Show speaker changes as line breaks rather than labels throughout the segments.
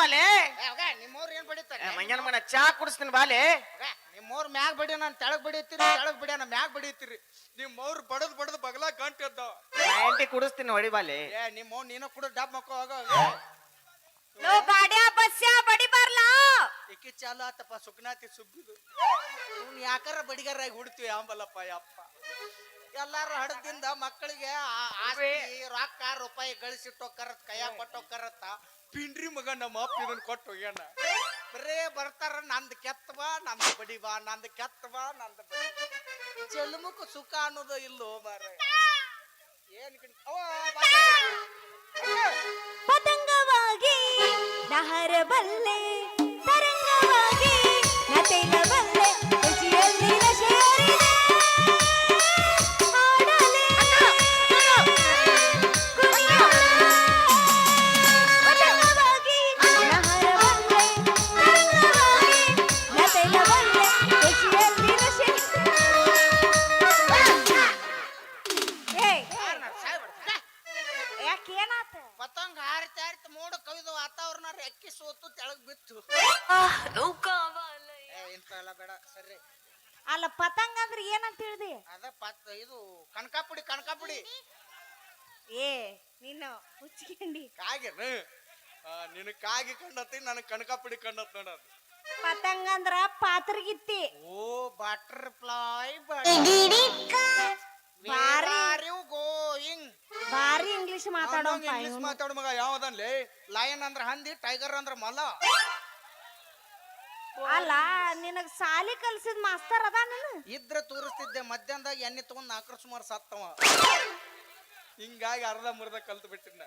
ಬಾಲೆ?
ನಿಮ್ಮವ್ರು ಏನ್ ಬಡಿತಾರೆ?
ಮಂಗನ ಮನ ಚಾ ಕುಡಿಸ್ತೀನಿ ಬಾಲೆ.
ನಿಮ್ಮವ್ರ ಮ್ಯಾಗ್ ಬಡಿ ನಾನು ತೆಳಗ್ ಬಡಿತೀರಿ ತೆಳಗ್ ಬಡಿ ನಾ ಮ್ಯಾಗ್ ಬಡಿತೀರಿ ನಿಮ್ಮವ್ರು ಬಡದ್ ಬಡದ್ ಬಗಲ ಗಂಟು ಎದ್ದಾವ.
ಆಂಟಿ ಕುಡಿಸ್ತೀನಿ ಹೊಡಿ ಬಾಲೆ.
ಏ ನಿಮ್ಮವ್ ನೀನು ಕುಡ ಡಬ್ ಮಕ್ಕ ಹೋಗ
ಲೋ ಗಾಡ್ಯಾ ಬಸ್ಯಾ ಬಡಿ ಬರ್ಲಾ?
ಇಕ್ಕಿ ಚಾಲು ಆತಪ್ಪ ಸುಗ್ನಾತಿ ಸುಗ್ಗಿದು ಇವ್ನು ಯಾಕಾರ ಬಡಿಗಾರಾಗಿ ಹುಡ್ತೀವಿ ಆಂಬಲಪ್ಪ ಯಪ್ಪ. ಎಲ್ಲಾರು ಹಡದಿಂದ ಮಕ್ಕಳಿಗೆ ಆ- ಆಸ್ತಿ ರೊಕ್ಕ ರೂಪಾಯಿ ಗಳಿಸಿಟ್ಟೋಕರತ್ ಕೈಯ ಕೊಟ್ಟೋಕರತ್ತ? ಪಿಂಡ್ರಿ ಮಗ ನಮ್ಮ ಅಪ್ಪ ಇದನ್ನ ಕೊಟ್ಟು ಹೋಗ್ಯಾನ. ಬರೇ ಬರ್ತಾರ ನಂದು ಕೆತ್ತವ ನಂದು ಬಡಿವಾ ನಂದು ಕೆತ್ತವ ನಂದು ಚೆಲ್ಮುಕ್ ಸುಖ ಅನ್ನೋದು ಇಲ್ಲೋ ಮಾರ ಏನ್ ಕಿಣ್- ಅವ್ವ, ಬಲ್ಲೆ
ಪತಂಗವಾಗಿ ನಹರಬಲ್ಲೆ ಬಲ್ಲೆ ನಶೆಯರಿದೆ
ರೆಕ್ಕಿ ಸೋತು ತೆಳಗ್ ಬಿತ್ತು. ಏ, ಇಂಥವೆಲ್ಲ ಬೇಡ ಸರಿ.
ಅಲ್ಲ ಪತಂಗ ಅಂದ್ರೆ ಏನಂತ ಹೇಳ್ದಿ
ಅದ ಪತ್ ಇದು ಕನಕಾಪುಡಿ ಕನಕಾಪುಡಿ.
ಏ ನೀನು ಹುಚ್ಚಿಕೊಂಡಿ
ಕಾಗಿನ ನಿನ ಕಾಗಿ ಕಂಡತಿ ನನಗೆ ಕನಕಾಪುಡಿ ಕಂಡತ್ ನೋಡೋದು
ಪತಂಗ ಅಂದ್ರ ಪಾತ್ರಗಿತ್ತಿ.
ಓ ಬಟರ್ಫ್ಲೈ
ಬಾರಿ.
ಗೋಯಿಂಗ್
ಬಾರಿ ಇಂಗ್ಲಿಷ್ ಮಾತಾಡೋ
ಇಂಗ್ಲಿಷ್ ಮಾತಾಡ ಮಗ ಯಾವ್ದನ್ಲಿ? ಲಯನ್ ಅಂದ್ರ ಹಂದಿ ಟೈಗರ್ ಅಂದ್ರ ಮಲ
ಅಲ್ಲ ನಿನಗ್ ಸಾಲಿ ಕಲ್ಸಿದ ಮಾಸ್ತರ್ ಅದ ನೀನು?
ಇದ್ರ ತೋರಿಸ್ತಿದ್ದೆ ಮಧ್ಯಾಹ್ನದಾಗ ಎಣ್ಣೆ ತಗೊಂಡ್ ನಾಲ್ಕರ ಸುಮಾರು ಸತ್ತವ. ಹಿಂಗಾಗಿ ಅರ್ಧ ಮುರ್ದ ಕಲ್ತು ಬಿಟ್ಟಿನ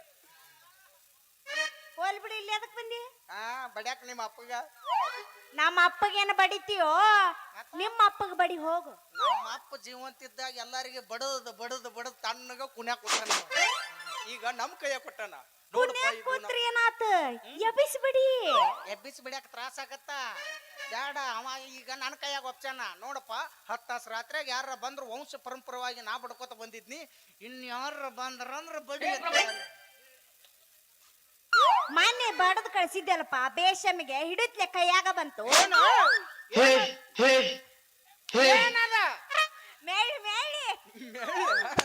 ಹೋಲ್ ಬಿಡಿ ಇಲ್ಲಿ ಅದಕ್ ಬಂದಿ?
ಆ ಬಡ್ಯಾಕ ನಿಮ್ಮ ಅಪ್ಪಗ?
ನಮ್ಮ ಅಪ್ಪಗೇನ ಬಡಿತೀಯೋ ನಿಮ್ಮ ಅಪ್ಪಗ ಬಡಿ ಹೋಗು.
ನಮ್ಮ ಅಪ್ಪ ಜೀವಂತ ಇದ್ದಾಗ ಎಲ್ಲರಿಗೆ ಬಡದ ಬಡದ ಬಡದ್ ತಣ್ಣಗ ಕುಣ್ಯಾಕ ಕೊಟ್ಟಾನ ಈಗ ನಮ್ ಕೈಯ ಕೊಟ್ಟಾನ. ನೋಡಪ್ಪ
ಪುಣ್ಯಾಕ್
ಇದು
ಕೂತ್ರಿ ಏನಾತ? ಎಬ್ಬಿಸಿ ಬಿಡಿ
ಎಬ್ಬಿಸಿ ಬಿಡ್ಯಾಕ ತ್ರಾಸ ಆಗತ್ತ? ಬ್ಯಾಡ ಅವ ಈಗ ನನ್ನ ಕೈಯಾಗ ಒಪ್ಚಾನ ನೋಡಪ್ಪ ಹತ್ತು ತಾಸು ರಾತ್ರಿಯಾಗ ಯಾರ ಬಂದ್ರು ವಂಶ ಪರಂಪರವಾಗಿ ನಾ ಬಡ್ಕೋತ ಬಂದಿದ್ನಿ. ಇನ್ಯಾರ ಬಂದ್ರಂದ್ರ ಬಡಿ
ಮೊನ್ನೆ ಬಡದ್ ಕಳ್ಸಿದ್ದೆಲ್ಲಪ್ಪ ಬೇಷಮಿಗೆ ಹಿಡಿತ್ಲೆ ಕೈಯಾಗ ಬಂತು.
ಹೇ ಏನದ?
ಮೇಳಿ ಮೇಳಿ.
ಮೇಳ?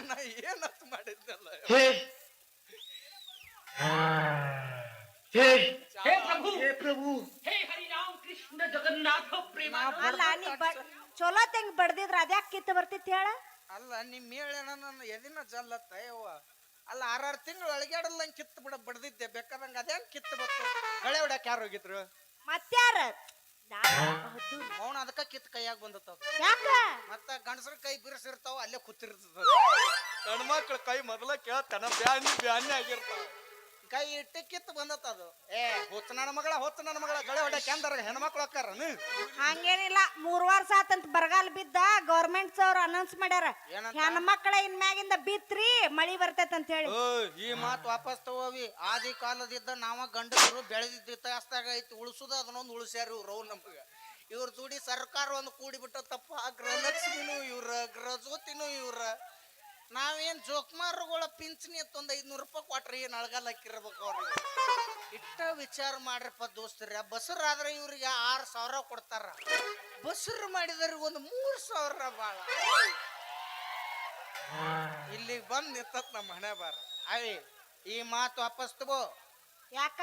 ನಾ ಏನತ್ ಮಾಡಿದ್ನಲ್ಲ?
हे प्रभु हे प्रभु हे हरि राम कृष्ण जगन्नाथ प्रेम
ಅಲ್ಲ ನೀ ಬ ಚಲೋ ತೆಂಗ್ ಬಡ್ದಿದ್ರ ಅದ್ಯಾಕ್ ಕಿತ್ತ ಬರ್ತಿತ್ತು ಹೇಳ
ಅಲ್ಲ ನಿಮ್ ಮೇಳನ ನನ್ನ ಎದಿನ ಜಲ್ಲತ್ತ ಯವ್ವ ಅಲ್ಲ ಆರಾರು ತಿಂಗಳು ಅಳಗ್ಯಾಡಲ್ಲ ಕಿತ್ತು ಬಿಡ ಬಡ್ದಿದ್ದೆ ಬೇಕಾದಂಗ ಅದೇನ್ ಕಿತ್ತು ಬತ್ತು ಗಳೆ ಹೊಡ್ಯಾಕ ಯಾರು ಹೋಗಿದ್ರು
ಮತ್ಯಾರ
ಮೌನ ಅದಕ್ಕ ಕಿತ್ತು ಕೈಯಾಗ ಬಂದತ್ತ
ಯಾಕ
ಮತ್ತ ಗಂಡಸರ ಕೈ ಬಿರ್ಸಿರ್ತಾವ ಅಲ್ಲೇ ಕೂತಿರ್ತದ ಹೆಣ್ಮಕ್ಳ ಕೈ ಮೊದಲ ಕೇಳ್ತಾನ ಬ್ಯಾನಿ ಬ್ಯಾನಿ ಆಗಿರ್ತಾವ ಕೈ ಇಟ್ಟು ಕಿತ್ತು ಬಂದತ್ತ ಅದು. ಏ ಹೊತ್ತು ನನ್ನ ಮಗಳ ಹೊತ್ತು ನನ್ನ ಮಗಳ ಗಳೆ ಹೊಡೆ ಕೆಂದರ ಹೆಣ್ಮಕ್ಳು ಹಾಕಾರ
ಹಂಗೇನಿಲ್ಲ ಮೂರ್ ವರ್ಷ ಆತಂತ ಬರಗಾಲ ಬಿದ್ದ ಗೌರ್ಮೆಂಟ್ ಅವ್ರು ಅನೌನ್ಸ್ ಮಾಡ್ಯಾರ.
ಏನಂತ?
ಹೆಣ್ಮಕ್ಳ ಇನ್ಮ್ಯಾಗಿಂದ ಬಿತ್ರಿ ಮಳಿ ಬರ್ತೈತ್ ಅಂತ ಹೇಳಿ.
ಈ ಮಾತು ವಾಪಸ್ ತಗೋವಿ. ಆದಿ ಕಾಲದಿದ್ದ ನಾವ ಗಂಡಸರು ಬೆಳೆದಿದ್ದ ಅಷ್ಟಾಗ ಐತಿ ಉಳಿಸುದ ಅದನ್ನೊಂದು ಉಳಿಸ್ಯಾರ ಇವ್ರು ಅವ್ರು ನಮ್ಗೆ. ಇವ್ರ ದುಡಿ ಸರ್ಕಾರ ಒಂದು ಕೂಡಿಬಿಟ್ಟ ತಪ್ಪ. ಗೃಹಲಕ್ಷ್ಮಿನೂ ಇವ್ರ ಗೃಹಜ್ಯೋತಿನೂ ಇವ್ರ. ನಾವೇನ್ ಜೋಕ್ಮಾರ್ಗಳ ಪಿಂಚಣಿ ಒಂದು ಐದ್ನೂರು ರೂಪಾಯಿ ಕೊಟ್ರಿ ಏನ್ ಅಳಗಲ್ ಹಾಕಿರ್ಬೇಕು ಅವ್ರಿಗೆ? ಇಟ್ಟ ವಿಚಾರ ಮಾಡ್ರಪ್ಪ ದೋಸ್ತರ ಆದ್ರೆ ಇವ್ರಿಗೆ ಆರ್ ಸಾವಿರ ಕೊಡ್ತಾರ. ಬಸರ್ ಮಾಡಿದವ್ರಿಗೆ ಒಂದು ಮೂರು ಸಾವಿರ ಬಾಳ. ಇಲ್ಲಿಗೆ ಬಂದ್ ನಿಂತತ್ ನಮ್ಮ ಹಣೆ ಬಾರ ಅವಿ, ಈ ಮಾತು ವಾಪಸ್ ತಗೋ.
ಯಾಕ?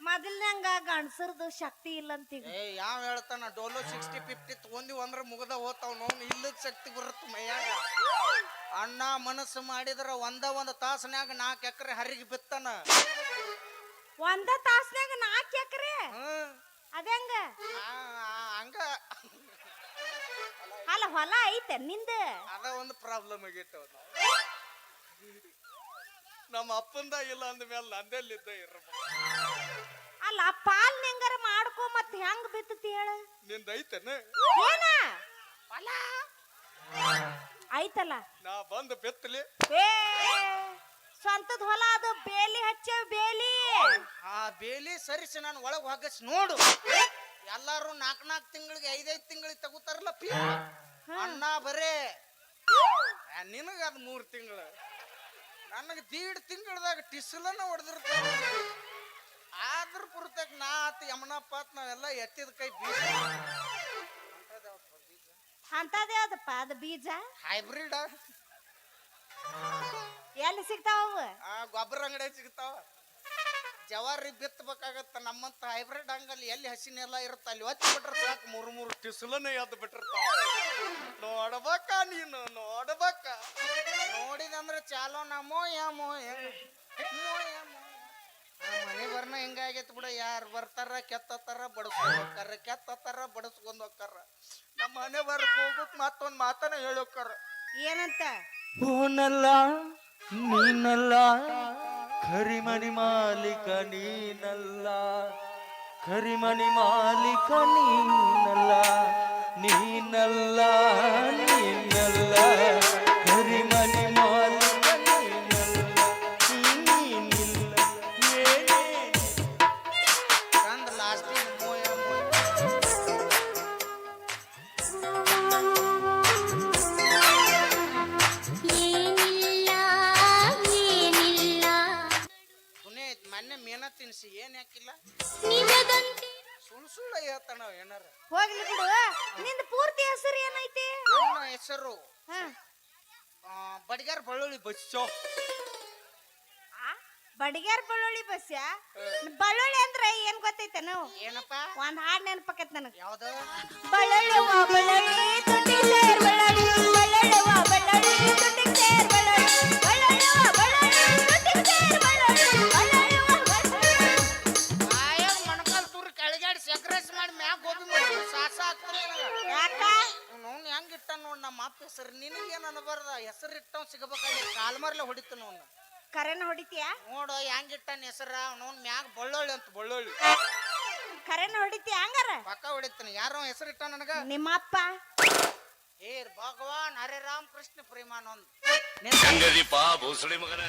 ಮೊದಲ್ನಂಗ ಗಂಡಸರ್ದು ಶಕ್ತಿ ಇಲ್ಲ
ಏ ಯಾವ ಹೇಳ್ತಾನ? ಡೋಲೋ ಸಿಕ್ಸ್ಟಿ ಫಿಫ್ಟಿ ತಗೊಂಡಿ ಅಂದ್ರ ಮುಗದ ಹೋತಾವ್ ನೋವು ಇಲ್ಲದ ಶಕ್ತಿ ಬರುತ್ತ ಮೈಯಾಗ. ಅಣ್ಣ ಮನಸ್ಸು ಮಾಡಿದ್ರ ಒಂದ ಒಂದ್ ತಾಸನ್ಯಾಗ ನಾಲ್ಕು ಎಕರೆ ಹರಿಗೆ ಬಿತ್ತಾನ.
ಒಂದ ತಾಸ್ನ್ಯಾಗ ನಾಲ್ಕು ಎಕರೆ?
ಹ್ಮ್.
ಅದಂಗ
ಆ, ಆ, ಹಂಗ.
ಅಲ್ಲ ಹೊಲ ಐತೆ ನಿಂದ?
ಅದ ಒಂದು ಪ್ರಾಬ್ಲಮ್ ಆಗೈತೆ ನಮ್ಮ ಅಪ್ಪಂದ ಇಲ್ಲ ಅಂದ ಮೇಲೆ ನಂದೆಲ್ಲಿದ್ದ ಇರ್ಬೇಕು
ಅಲ್ಲ ಪಾಲ್ ನೆಂಗರ ಮಾಡ್ಕೊ ಮತ್ತೆ ಹೆಂಗ್ ಬಿತ್ತತಿ ಹೇಳ?
ನಿಂದ ಐತನ?
ಏನ? ಐತಲ್ಲ.
ನಾ ಬಂದು ಬೆತ್ತಲಿ.
ಏ ಸ್ವಂತದ ಹೊಲ ಅದು ಬೇಲಿ ಹಚ್ಚೇವ್ ಬೇಲಿ.
ಆ ಬೇಲಿ ಸರಿಸಿ ನಾನು ಒಳಗ್ ಹೋಗಸ್ ನೋಡು. ಎಲ್ಲಾರು ನಾಲ್ಕು ನಾಲ್ಕು ತಿಂಗಳಿಗೆ ಐದೈದು ತಿಂಗಳಿಗೆ ತಗೋತಾರಲ್ಲ ಪಿ. ಅಣ್ಣ ಬರೇ. ನಿನಗ ಅದ್ ಮೂರ್ ತಿಂಗಳು. ನನಗೆ ದೀಡ್ ತಿಂಗಳದಾಗ ಟಿಸಲನ್ನ ಹೊಡೆದಿರ್ತಾವ ನಾ ಆತ ಯಮನಪ್ಪ ಆತ್ ನಾವೆಲ್ಲ ಎತ್ತಿದ ಕೈ ಬೀಜ.
ಅಂತದ್ ಯಾವ್ದಪ್ಪ? ಅದು ಬೀಜ?
ಹೈಬ್ರಿಡ್
ಎಲ್ಲಿ ಸಿಗ್ತಾವ ಅವು?
ಆ ಗೊಬ್ಬರ ಅಂಗಡಿ ಸಿಗ್ತಾವ. ಜವಾರಿ ಬಿತ್ತಬೇಕಾಗತ್ತ ನಮ್ಮಂತ ಹೈಬ್ರಿಡ್ ಹಂಗಲ್ಲಿ ಎಲ್ಲಿ ಹಸಿನೆಲ್ಲ ನೆಲ ಇರುತ್ತ ಅಲ್ಲಿ ಒತ್ತಿ ಬಿಟ್ರೆ ಸಾಕು ಮೂರು ಮೂರು ಟಿಸಲನೇ ಎದ್ದು ಬಿಟ್ಟಿರ್ತಾವ. ನೋಡ್ಬೇಕ ನೀನು ನೋಡ್ಬೇಕ. ನೋಡಿದಂದ್ರೆ ಚಾಲೋ ನಮೋ ಯಾಮೋ ಮನೆ ಹಿಂಗಾಗೈತಿ ಬಿಡ ಯಾರು ಬರ್ತಾರ ಕೆತ್ತತ್ತಾರ ಬಡಸ್ಕೊಂಡ್ ಹೋಗ್ತಾರ ಕೆತ್ತತ್ತಾರ ಬಡಸ್ಕೊಂಡ್ ಹೋಗ್ತಾರ. ನಮ್ಮ ಮನೆ ಬರ್ಕ್ ಹೋಗಕ್ ಮತ್ತೊಂದ್ ಮಾತನ ಹೇಳೋಕ್ಕಾರ.
ಏನಂತ?
ಹೂನಲ್ಲ ನೀನಲ್ಲ ಕರಿಮಣಿ ಮಾಲೀಕ ನೀನಲ್ಲ. ಕರಿಮಣಿ ಮಾಲೀಕ ನೀನಲ್ಲ ನೀನಲ್ಲ ನೀನಲ್ಲ.
ಬಡಿಗ್ಯಾರ ಬಳ್ಳುಳ್ಳಿ ಬಸ್ಯ ಬಳ್ಳುಳ್ಳಿ ಅಂದ್ರೆ ಏನ್ ಗೊತ್ತೈತೇನು
ಏನಪ್ಪ?
ಒಂದ್ ಹಾಡ್ ನೆನಪಕತ್ ನನಗೆ.
ಯಾವ್ದು?
ಬಳ್ಳೊಳ್ಳಿ ಬಳ್ಳಳ್ಳಿ
ಯಾರೋ ಹೆಸರಿಟ್ಟ ಇಟ್ಟ ನನಗ?
ನಿಮ್ಮಪ್ಪ.
ಏ ಭಗವಾನ್ ಹರೇ ರಾಮ್ ಕೃಷ್ಣ ಪ್ರೇಮಾನಂದ್
ಭೂಸಳಿ ಭೋಸಳೆ ಮಗನ.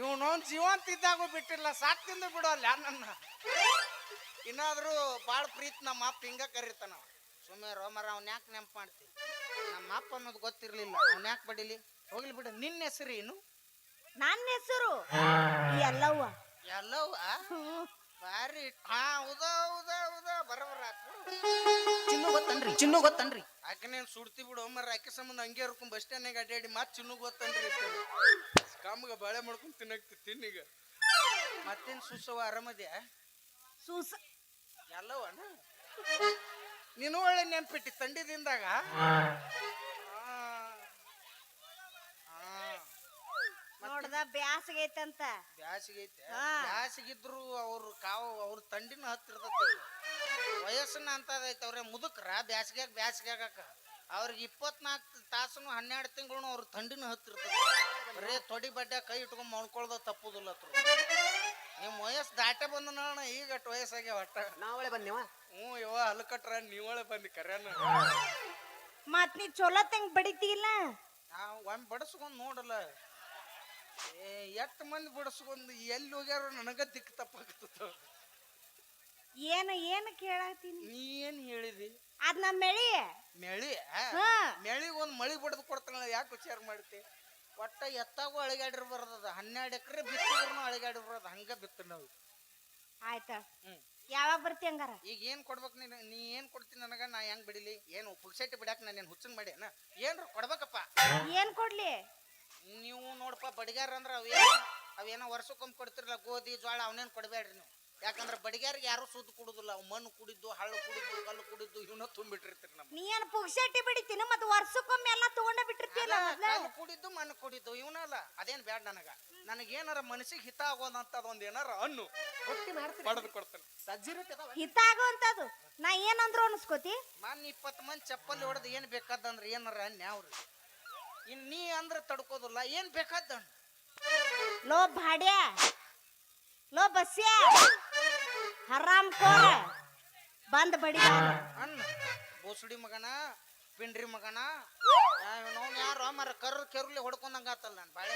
ಇವನು ಜೀವಂತ ಇದ್ದಾಗೂ ಬಿಟ್ಟಿಲ್ಲ ಸಾಕ್ತಿಂದ ಬಿಡೋಲ್ಲ ನನ್ನ? ಇನ್ನಾದ್ರೂ ಬಾಳ ಪ್ರೀತಿ ನಮ್ಮ ಅಪ್ಪ ಹಿಂಗ ಕರೀತಾನ. ಸುಮ್ಮನೆ ರೋಮರ ಅವ್ನ ಯಾಕೆ ನೆನಪು ಮಾಡ್ತಿ? ನಮ್ಮ ಅಪ್ಪ ಅನ್ನೋದು ಗೊತ್ತಿರ್ಲಿಲ್ಲ. ಅವ್ನ ಯಾಕೆ ಬಡಿಲಿ? ಹೋಗ್ಲಿ ಬಿಡು ನಿನ್ನ ಹೆಸರು. ಏನು
ನನ್ನ ಹೆಸರು ಎಲ್ಲವ್ವ
ಎಲ್ಲವ ಬಾರಿ. ಹಾ ಹೌದ ಹೌದ ಹೌದ ಬರಬರ
ಚಿನ್ನು ಗೊತ್ತನ್ರಿ ಚಿನ್ನು ಗೊತ್ತನ್ರಿ.
ಆಕೆ ನೀನು ಸುಡ್ತಿ ಬಿಡು ಮರ ಆಕೆ ಸಂಬಂಧ ಹಂಗೆ ಇರ್ಕೊಂಡು ಬಸ್ ಸ್ಟ್ಯಾಂಡ್ನಾಗ ಅಡ್ಡಾಡಿ ಮತ್ತೆ ಚಿನ್ನು ಗೊತ್ತನ್ರಿ ಕಾಮ್ಗ ಬಾಳೆ ಮಾಡ್ಕೊಂಡು ತಿನ್ನಕ್ತಿ ತಿನ್ನಿಗ. ಮತ್ತೇನು ಸುಸವ ಆರಾಮದ್ಯಾ?
ಸೂಸ
ಎಲ್ಲವನ? ನೀನು ಒಳ್ಳೆ ನೆನ್ಪಿಟ್ಟಿ ತಂಡಿದಿಂದಾಗ
ನೋಡ್ದ ಬ್ಯಾಸಗೆ ಐತಂತ
ಬ್ಯಾಸಿಗೆ ಐತೆ
ಹಾ.
ಬ್ಯಾಸಿಗಿದ್ರು ಅವ್ರು ಕಾವು ಅವ್ರ ತಂಡಿನ ಹತ್ತಿರ್ತೈತಿ ವಯಸ್ಸನ್ನ ಅಂತದೈತೆ ಅವ್ರೆ ಮುದುಕ್ರ ಬ್ಯಾಸಿಗ್ಯಾಗ ಬ್ಯಾಸಿಗ್ಯಾಗಕ್ಕ ಅವ್ರಿಗೆ ಇಪ್ಪತ್ನಾಲ್ಕು ತಾಸನು ಹನ್ನೆರಡು ತಿಂಗಳು ಅವ್ರ ತಂಡಿನ ಹತ್ತಿರ್ತೈತಿ ಬರೇ ತೊಡಿ ಬಡ್ಡೆ ಕೈ ಇಟ್ಕೊಂಡ್ ಮಾಡ್ಕೊಳ್ದ ತಪ್ಪುದಿಲ್ಲ ಹತ್ರ ನಿಮ್ಮ ವಯಸ್ಸು ದಾಟೆ ಬಂದ ನೋಡೋಣ ಈಗ ಅಟ್ ವಯಸ್ಸಾಗ್ಯಾವ ಹೊಟ್ಟ
ನಾವಳೆ ಬಂದೇವ
ಹ್ಞೂ ಯವ್ವ ಹಲ್ಕಟ್ರ ನೀವಳೆ ಬನ್ನಿ ಕರ್ಯಾನ.
ಮತ್ ನೀ ಚೊಲೋ ತಂಗ್ ಬಡಿತಿಲ್ಲ
ನಾವು ಒಮ್ಮೆ ಬಡಿಸ್ಕೊಂಡು ನೋಡಲ್ಲ. ಏ ಎಷ್ಟು ಮಂದಿ ಬಿಡಿಸ್ಕೊಂಡು ಎಲ್ಲಿ ಹೋಗ್ಯಾರೋ ನನಗ ದಿಕ್ಕು ತಪ್ಪಾಗ್ತದ.
ಏನು ಏನು ಕೇಳಾತೀನಿ
ನೀ ಏನ್ ಹೇಳಿದಿ?
ಅದ್ ನಮ್ಮ ಮೆಳಿ.
ಮೆಳಿ
ಹಾ.
ಮೆಳಿಗೆ ಒಂದು ಮಳಿ ಬಿಡದು ಕೊಡ್ತಾಳ ಯಾಕೆ ವಿಚಾರ ಮಾಡ್ತಿ? ಒಟ್ಟ ಎತ್ತಾಗೂ ಅಳಿಗಾಡಿರ್ಬಾರ್ದದ ಹನ್ನೆರಡು ಎಕರೆ ಬಿತ್ತಿದ್ರು ಬರೋದು ಹಂಗ ಬಿತ್ತ ನಾವು.
ಆಯ್ತಾ.
ಹ್ಮ್.
ಯಾವಾಗ ಬರ್ತಿ ಹಂಗಾರ?
ಈಗ ಏನ್ ಕೊಡ್ಬೇಕು ನೀನು? ನೀ ಏನ್ ಕೊಡ್ತೀನಿ ನನಗ? ನಾ ಹೆಂಗ್ ಬಿಡಿಲಿ? ಏನು ಪುಕ್ಸೆಟ್ಟಿ ಬಿಡಾಕ ನಾನು ಹುಚ್ಚನ್ ಮಾಡಿ ಏನ ಏನ್ರ ಕೊಡ್ಬೇಕಪ್ಪ.
ಏನ್ ಕೊಡ್ಲಿ?
ನೀವು ನೋಡಪ್ಪ ಬಡಿಗಾರ ಅಂದ್ರೆ ಅವೇನು ಅವೇನೋ ವರ್ಷಕ್ಕೊಮ್ಮೆ ಕೊಡ್ತಿರಲ್ಲ ಗೋಧಿ ಜೋಳ ಅವನೇನು ಕೊಡಬೇಡ್ರಿ ನೀವು. ಯಾಕಂದ್ರೆ ಬಡಿಗಾರಿಗೆ ಯಾರು ಸುದ್ದು ಕುಡುದಿಲ್ಲ. ಅವ್ ಮಣ್ಣು ಕುಡಿದ್ದು ಹಳ್ಳು ಕುಡಿದ್ದು ಕಲ್ಲು ಕುಡಿದ್ದು ಇವನ್ನ ತುಂಬಿಟ್ಟಿರ್ತೀರಿ ನಮ್ಮ
ನೀ ಏನ್ ಪುಗ್ಸಟ್ಟಿ ಬಿಡಿತೀನಿ ಮತ್ತು ವರ್ಷಕ್ಕೊಮ್ಮೆ ಎಲ್ಲ ತಗೊಂಡ ಬಿಟ್ಟಿರ್ತೀನ ಮೊದ್ಲ?
ಕಲ್ಲು ಕುಡಿದ್ದು ಮಣ್ಣು ಕುಡಿದ್ದು ಇವನಲ್ಲ ಅದೇನ್ ಬೇಡ ನನಗ. ನನಗೇನಾರ ಮನಸ್ಸಿಗೆ ಹಿತ ಆಗೋದಂತದ ಒಂದ್ ಏನಾರ ಹಣ್ಣು
ರೊಟ್ಟಿ ಮಾಡ್ತೀರಿ?
ಪಡೆದು ಕೊಡ್ತೇನೆ.
ಸಜ್ಜಿ ರೊಟ್ಟಿ ಅದಾವ?
ಹಿತ ಆಗೋಂತದು. ನಾ ಏನಂದ್ರು ಅನ್ಸ್ಕೋತಿ?
ಮಾನ್ ಇಪ್ಪತ್ತು ಮಂದಿ ಚಪ್ಪಲಿ ಹೊಡೆದು ಏನ್ ಬೇಕಾದಂದ್ರೆ ಏನಾರ ಅನ್ಯಾವ್ರಿ ಇನ್ ನೀ ಅಂದ್ರೆ ತಡ್ಕೋದಿಲ್ಲ ಏನ್ ಬೇಕಾದ
ಲೋ ಭಾಡ್ಯ ಲೋ ಬಸ್ಯ ಹರಾಮ್ ಕೋರ ಬಂದ್ ಬಡಿ
ಅಣ್ಣ ಬೋಸುಡಿ ಮಗನ ಪಿಂಡ್ರಿ ಮಗನ ಯಾರು ಮರ ಕರ್ರ ಕೆರುಲಿ ಹೊಡ್ಕೊಂಡಂಗ ಆತಲ್ಲ ನಾನು ಬಾಳೆ.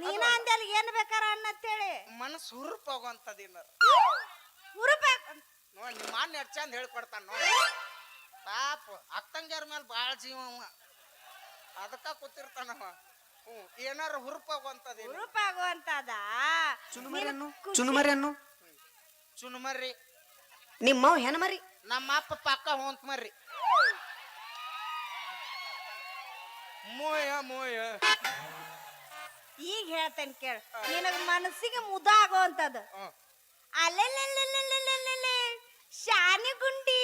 ನೀನ ಅಂದೆಲ್ಲ ಏನ್ ಬೇಕಾರ ಅನ್ನತ್ತೇಳಿ?
ಮನಸ್ಸು ಹುರುಪಾಗುವಂಥದ್ದು ಏನಾರ
ಹುರುಬೇಕು
ನೋಡಿ ನಿಮ್ಮ ಮಾನ್ಯ ಚಂದ ಹೇಳ್ಕೊಡ್ತಾನ ನೋಡಿ. ಪಾಪ ಅಕ್ಕಂಗ್ಯಾರ ಮೇಲೆ ಭಾಳ ಜೀವ ಅದಕ್ಕ ಕೂತಿರ್ತಾನವ ಹ್ಞೂ ಏನಾರ ಹುರುಪಾಗುವಂತದ
ಹುರುಪಾಗುವಂತದ?
ಚುನುಮರಿಯನ್ನು? ಚುನುಮರಿಯನ್ನು?
ಚುನ್ಮರ್ರಿ
ನಿಮ್ಮವ್ ಹೆಣ ಮರಿ
ನಮ್ಮ ಅಪ್ಪ ಪಕ್ಕ ಹೊಂತ ಮರ್ರಿ ಮೋಯ ಮೋಯ.
ಈಗ ಹೇಳ್ತೇನೆ ಕೇಳ. ನಿನಗ ಮನಸ್ಸಿಗೆ ಮುದ ಆಗೋಂಥದ್ದು
ಹ್ಮ್.
ಶಾನಿ ಗುಂಡಿ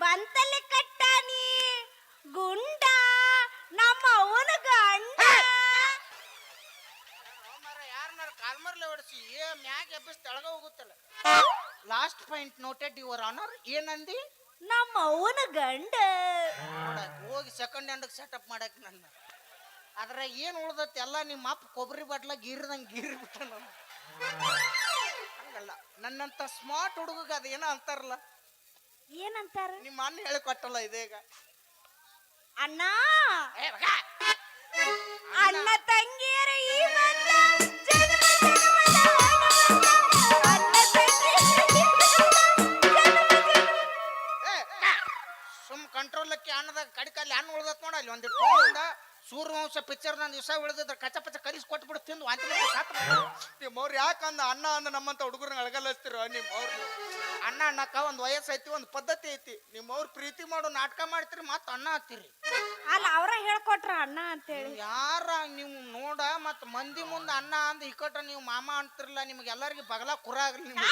ಬಂತಲೆ ಕಟ್ಟಾನಿ ಗುಂಡ ನಮ್ಮ ಅವನ ಗಂಡ
ಯಾರನ್ನಾರ ಕಾಲ್ಮರ್ಲೆ ಹೊಡಿಸಿ ಏ ಮ್ಯಾಗ ಎಬ್ಬಿಸಿ ತೆಳಗ ಹೋಗುತ್ತಲ್ಲ. Last point noted your honour ಏನಂದಿ?
ನಮ್ಮ ಅವನ ಗಂಡ.
ನೋಡಕ್ ಹೋಗಿ ಸೆಕೆಂಡ್ ಹ್ಯಾಂಡ್ ಸೆಟಪ್ ಮಾಡಕ್ ನನ್ನ. ಅದ್ರ ಏನು ಉಳ್ದತ್ತೆ ಎಲ್ಲ ನಿಮ್ಮ ಅಪ್ಪ ಕೊಬ್ಬರಿ ಬಟ್ಲ ಗೀರ್ದಂಗೆ ಗೀರ್ಬಿಟ್ಟ ನಾನು. ಹಂಗಲ್ಲ. ನನ್ನಂತ ಸ್ಮಾರ್ಟ್ ಹುಡುಗಗ ಅದೇನೋ ಅಂತಾರಲ್ಲ?
ಏನಂತಾರ?
ನಿಮ್ಮ ಅಣ್ಣ ಹೇಳಿ ಕೊಟ್ಟಲ್ಲ ಇದೀಗ.
ಅಣ್ಣ!
ಏ ಮಗ! ನಾನು ದಿವಸ ಉಳಿದ್ರೆ ಕಚ್ಚ ಪಚ್ಚ ಕಲಿಸಿ ಕೊಟ್ಬಿಡು ತಿಂದು ವಾಂತಿ ಮಾಡ್ಕೊಂಡು ಸಾತ್ ನಿಮ್ಮ ಅವ್ರು ಯಾಕಂದ ಅಣ್ಣ ಅಂದ ನಮ್ಮಂತ ಹುಡುಗರನ್ನ ಅಳಗಲ್ಲಿಸ್ತಿರೋ ನಿಮ್ಮ ಅವ್ರು? ಅಣ್ಣ ಅಣ್ಣಕ್ಕ ಒಂದು ವಯಸ್ಸು ಐತಿ ಒಂದು ಪದ್ಧತಿ ಐತಿ. ನಿಮ್ಮ ಅವ್ರು ಪ್ರೀತಿ ಮಾಡೋ ನಾಟಕ ಮಾಡ್ತಿರಿ ಮತ್ತೆ ಅಣ್ಣ ಹತ್ತೀರಿ.
ಅಲ್ಲ ಅವ್ರ ಹೇಳ್ಕೊಟ್ರ ಅಣ್ಣ ಅಂತೇಳಿ.
ಯಾರ ನೀವು ನೋಡ ಮತ್ ಮಂದಿ ಮುಂದೆ ಅಣ್ಣ ಅಂದ ಇಕ್ಕಟ್ಟ ನೀವು ಮಾಮ ಅಂತಿರಲ್ಲ ನಿಮ್ಗೆ ಎಲ್ಲರಿಗೆ ಬಗಲ ಕುರ ಆಗಲಿ ನಿಮ್ಗೆ.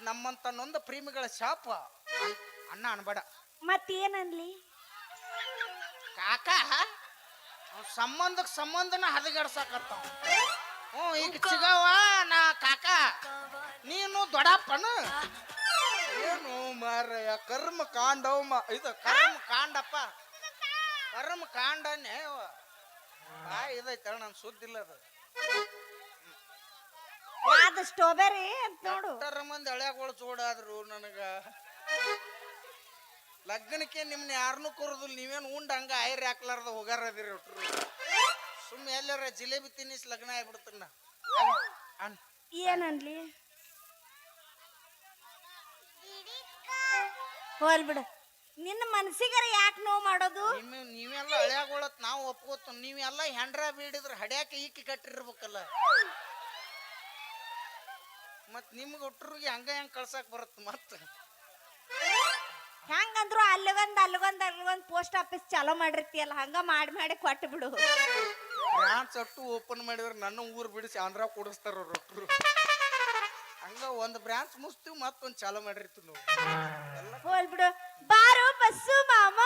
ನಮ್ಮಂತ ನೊಂದ ಪ್ರೇಮಿಗಳ ಶಾಪ. ಅಣ್- ಅಣ್ಣ ಅನ್ಬೇಡ.
ಮತ್ತೇನನ್ಲಿ?
ಕಾಕ ಅವ್ನ್ ಸಂಬಂಧಕ್ ಸಂಬಂಧನ ಹದಗೆಡ್ಸಾಕತ್ತಾವ. ಹ್ಞೂ ಈಗ ಚಿಗವ ನಾ ಕಾಕ ನೀನು ದೊಡ್ಡಪ್ಪನ? ಏನು ಮಾರಯ್ಯ ಕರ್ಮ ಕಾಂಡವ ಮ ಇದು ಕರ್ಮ ಕಾಂಡಪ್ಪ? ಕರ್ಮ ಕಾಂಡನೇ. ಆ ಇದೈತೆ ನನ್ನ ಸುದ್ದಿಲ್ಲ ಅದು.
ಯಾವ್ದು ಸ್ಟ್ರಾಬೆರಿ ಅಂತ ನೋಡು.
ಮಂದಿ ಹಳ್ಯಾಗಳು ಚೂಡಾದ್ರು ನನಗ. ಲಗ್ನಕ್ಕೆ ನಿಮ್ನ ಯಾರನ್ನೂ ಕರೋದಿಲ್ಲ ನೀವೇನು ಉಂಡ ಹಂಗ ಐರ್ ಹಾಕ್ಲಾರ್ದ ಹೋಗಾರದಿರಿ ಹುಟ್ಟರು ಒಟ್ರು. ಸುಮ್ಮ ಎಲ್ಲಾರ ಜಿಲೇಬಿ ತಿನ್ನಿಸ್ ಲಗ್ನ ಆಗ್ಬಿಡ್ತೀನಿ ನಾ. ಅಣ್ಣ.
ಏನನ್ಲಿ? ಹೋಲ್ ಬಿಡು. ನಿನ್ನ ಮನ್ಸಿಗರ ಯಾಕೆ ನೋವು ಮಾಡೋದು?
ನಿಮ್ಮ ನೀವೆಲ್ಲ ಹಳ್ಯಾಗೊಳತ್ ನಾವು ಒಪ್ಕೋತ ನೀವೆಲ್ಲ ಹೆಂಡ್ರ ಬೀಡಿದ್ರೆ ಹಡ್ಯಾಕ ಈಕಿ ಕಟ್ಟಿರ್ಬೇಕಲ್ಲ. ಮತ್ ನಿಮ್ಗೆ ಹುಟ್ಟರಿಗೆ ಹಂಗ ಹೆಂಗ್ ಕಳ್ಸಾಕ್ ಬರುತ್ತೆ ಮತ್ತ?
ಹೆಂಗಂದ್ರು ಅಲ್ಲಿಗೊಂದ್ ಅಲ್ಲಿಗೊಂದ್ ಅಲ್ಲಿಗೊಂದ್ ಪೋಸ್ಟ್ ಆಫೀಸ್ ಚಾಲೋ ಮಾಡಿರ್ತೀಯಲ್ಲ ಹಂಗ ಮಾಡಿ ಮಾಡಿ ಕೊಟ್ಟು ಬಿಡು.
ಬ್ರಾಂಚ್ ಅಟ್ಟು ಓಪನ್ ಮಾಡಿದ್ರೆ ನನ್ನ ಊರು ಬಿಡಿಸಿ ಆಂಧ್ರ ಕೊಡಿಸ್ತಾರ ಒಟ್ರು ಹಂಗ ಒಂದ್ ಬ್ರಾಂಚ್ ಮುಸ್ತೀವಿ ಮತ್ತೊಂದ್ ಚಾಲೋ ಮಾಡಿರ್ತೀವಿ ನಾವು.
ಹೋಲ್ ಬಿಡು. ಬಾರೋ ಬಸ್ಸು ಮಾಮ.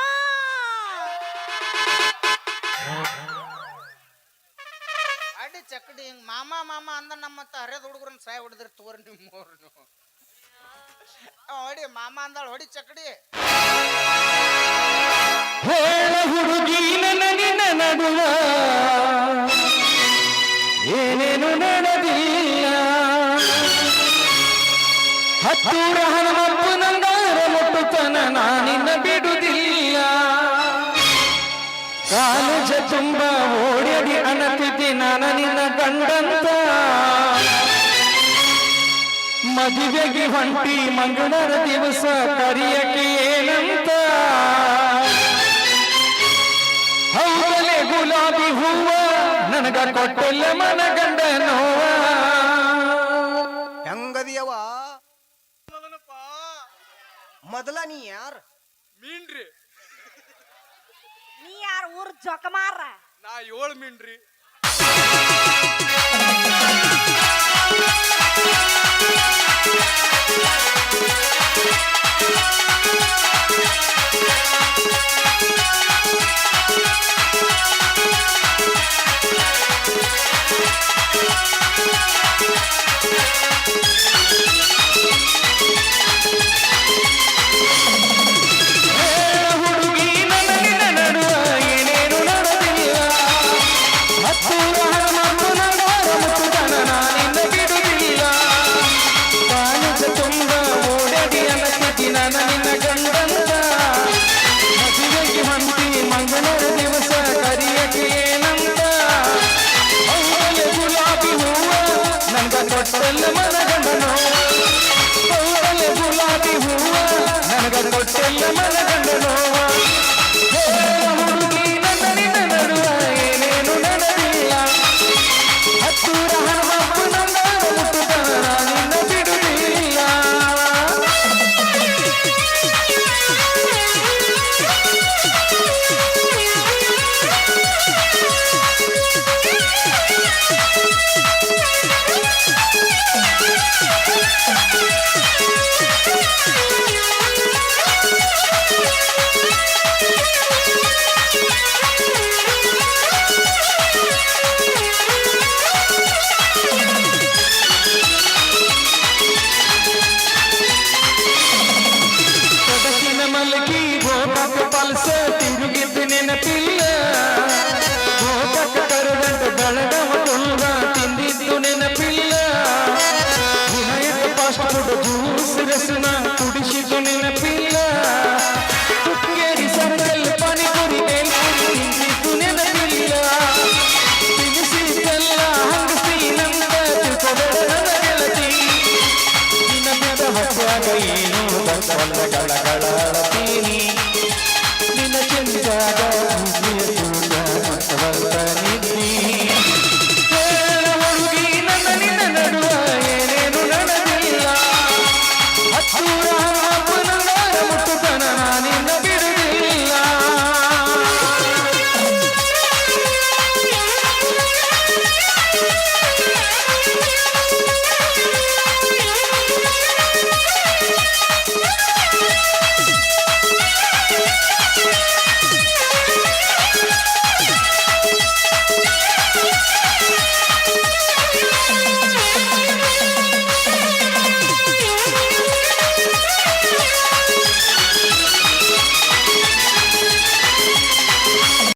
ಅಡಿ ಚಕ್ಕಡಿ ಹಿಂಗ್ ಮಾಮ ಮಾಮ ಅಂದ ನಮ್ಮ ಮತ್ತ ಹರಿಯದ ಹುಡುಗರನ್ನ ಸಾಯ್ ಹೊಡೆದಿರ್ ತೋರಿ ನಿಮ್ಮ ಅವ್ ಹೊಡಿ, ಮಾಮ ಅಂದಾಳ, ಹೊಡಿ ಚಕಡಿ.
ಹೇಳ ಹುಡುಗಿ, ನಿನ್ನ ನಡುವ. ಏನೇನು ನಡೆದಿಲ್ಲ. ಹತ್ತೂರ ಹನುಮಪ್ಪು ನಂದಾರ ಮುಟ್ಟುತನ ನಾನಿನ್ನ ಬಿಡುದಿಲ್ಲ. ಕಾಲೇಜ ತುಂಬ ಓಡಡಿ ಅನತಿದ್ದಿ ನಾನು ನಿನ್ನ ಗಂಡಂತ ಮದುವೆಗೆ ಹೊಂಟಿ ಮಂಗಳರ ದಿವಸ ಕರಿಯಕ್ಕೆ ಏನಂತ? ಹೌದಲೆ ಗುಲಾಬಿ ಹೂವ ನನಗ ಕೊಟ್ಟಲ್ಲ ಮನ ನೋವ.
ಹೆಂಗದಿಯವ ಮೊದಲ ನೀ ಯಾರ್?
ಮೀನ್ರಿ.
ನೀ ಯಾರ ಊರ್ ಜೊಕಮಾರ
ನಾ ಏಳು ಮೀನ್ರಿ.
ಹುಡುಗಿ Thank you. ನಂಗ ಕೊಟ್ಟಲ್ಲ ಮನ